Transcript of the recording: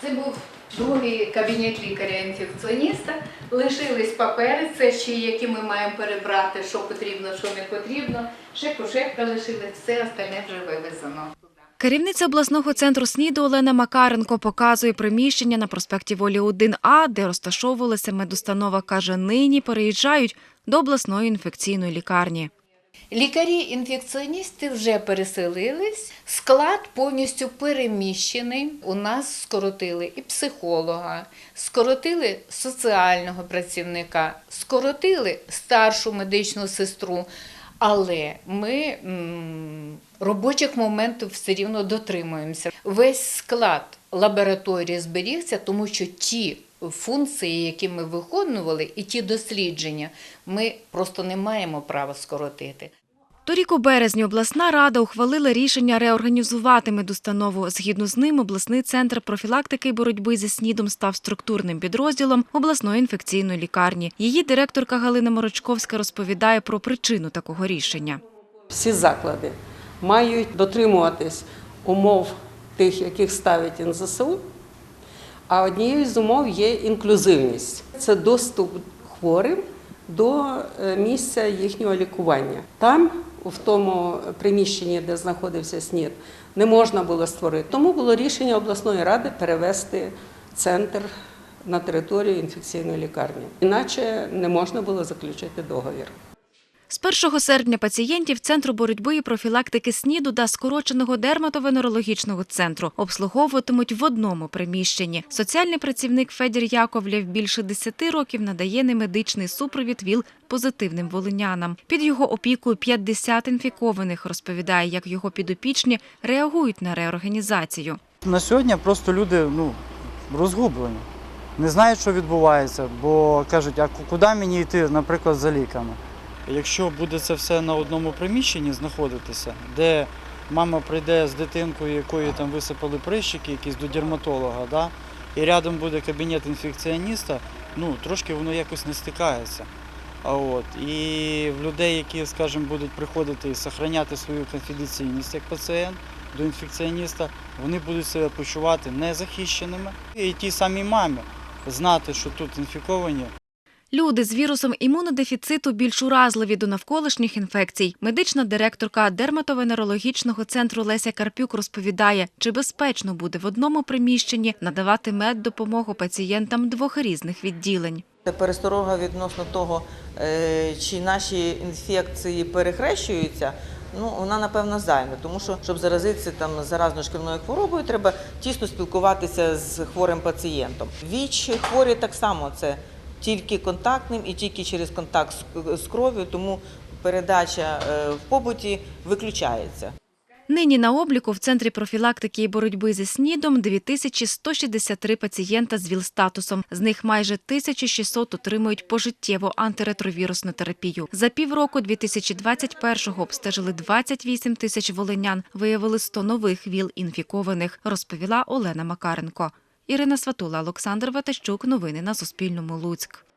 Це був другий кабінет лікаря-інфекціоніста. Лишились папери, це ще які ми маємо перебрати, що потрібно, що не потрібно. Ще кушетка лишилась, все остальне вже вивезено. Керівниця обласного центру СНІДу Олена Макаренко показує приміщення на проспекті Волі 1А, де розташовувалася медустанова. Каже, нині переїжджають до обласної інфекційної лікарні. Лікарі-інфекціоністи вже переселились, склад повністю переміщений. У нас скоротили і психолога, скоротили соціального працівника, скоротили старшу медичну сестру. Але ми м, робочих моментів все рівно дотримуємося. Весь склад лабораторії зберігся, тому що ті функції, які ми виконували, і ті дослідження, ми просто не маємо права скоротити. Торік у березні обласна рада ухвалила рішення реорганізувати медустанову. Згідно з ним, обласний центр профілактики і боротьби зі СНІДом став структурним підрозділом обласної інфекційної лікарні. Її директорка Галина Морочковська розповідає про причину такого рішення. Всі заклади мають дотримуватись умов тих, яких ставить НЗСУ. А однією з умов є інклюзивність. Це доступ хворим до е, місця їхнього лікування. Там, в тому приміщенні, де знаходився СНІД, не можна було створити. Тому було рішення обласної ради перевести центр на територію інфекційної лікарні. Іначе не можна було заключити договір. З 1 серпня пацієнтів Центру боротьби і профілактики СНІДу та скороченого дерматовенерологічного центру обслуговуватимуть в одному приміщенні. Соціальний працівник Федір Яковлєв більше 10 років надає немедичний супровід ВІЛ позитивним волинянам. Під його опікою 50 інфікованих, розповідає, як його підопічні реагують на реорганізацію. На сьогодні просто люди ну, розгублені, не знають, що відбувається, бо кажуть, а куди мені йти, наприклад, за ліками. Якщо буде це все на одному приміщенні знаходитися, де мама прийде з дитинкою, якої там висипали прищики, якісь до дерматолога, да? і рядом буде кабінет інфекціоніста, ну трошки воно якось не стикається. А от і в людей, які, скажімо, будуть приходити і зберігати свою конфіденційність як пацієнт до інфекціоніста, вони будуть себе почувати незахищеними. І тій самій мамі знати, що тут інфіковані, Люди з вірусом імунодефіциту більш уразливі до навколишніх інфекцій. Медична директорка дерматовенерологічного центру Леся Карпюк розповідає, чи безпечно буде в одному приміщенні надавати меддопомогу пацієнтам двох різних відділень. Пересторога відносно того, е, чи наші інфекції перехрещуються. Ну, вона напевно займе, тому що щоб заразитися там заразною шкільною хворобою, треба тісно спілкуватися з хворим пацієнтом. ВІЧ хворі так само це тільки контактним і тільки через контакт з- кров'ю, тому передача е, в побуті виключається. Нині на обліку в Центрі профілактики і боротьби зі СНІДом 2163 пацієнта з ВІЛ-статусом. З них майже 1600 отримують пожиттєву антиретровірусну терапію. За півроку 2021-го обстежили 28 тисяч волинян, виявили 100 нових ВІЛ-інфікованих, розповіла Олена Макаренко. Ірина Сватула, Олександр Ватащук. Новини на Суспільному. Луцьк.